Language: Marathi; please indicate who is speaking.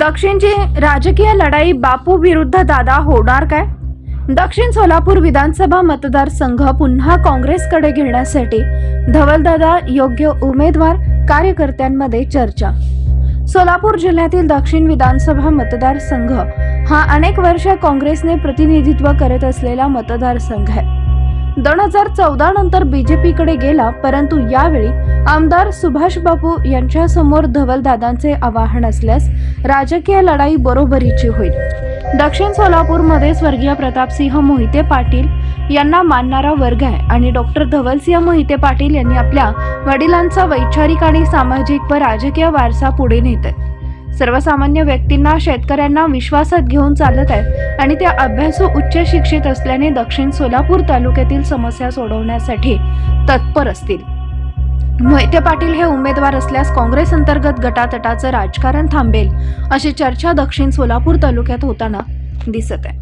Speaker 1: दक्षिणची राजकीय लढाई बापू विरुद्ध दादा होणार काय? दक्षिण सोलापूर विधानसभा मतदारसंघ पुन्हा काँग्रेसकडे घेण्यासाठी धवलदादा योग्य उमेदवार कार्यकर्त्यांमध्ये चर्चा. सोलापूर जिल्ह्यातील दक्षिण विधानसभा मतदारसंघ हा अनेक वर्ष काँग्रेसने प्रतिनिधित्व करत असलेला मतदारसंघ आहे. दोन हजार चौदा नंतर बीजेपीकडे गेला परंतु यावेळी आमदार सुभाष बाबू यांच्यासमोर धवलदादांचे आवाहन असल्यास राजकीय लढाई बरोबरीची होईल. दक्षिण सोलापूरमध्ये स्वर्गीय प्रतापसिंह मोहिते पाटील यांना मानणारा वर्ग आहे आणि डॉक्टर धवलसिंह मोहिते पाटील यांनी आपल्या वडिलांचा वैचारिक आणि सामाजिक व राजकीय वारसा पुढे नेत आहे सर्वसामान्य व्यक्तींना शेतकऱ्यांना विश्वासात घेऊन चालत आहेत आणि त्या अभ्यासू उच्च शिक्षित असल्याने दक्षिण सोलापूर तालुक्यातील समस्या सोडवण्यासाठी तत्पर असतील. मोहिते पाटील हे उमेदवार असल्यास काँग्रेस अंतर्गत गटातटाचं राजकारण थांबेल अशी चर्चा दक्षिण सोलापूर तालुक्यात होताना दिसत आहे.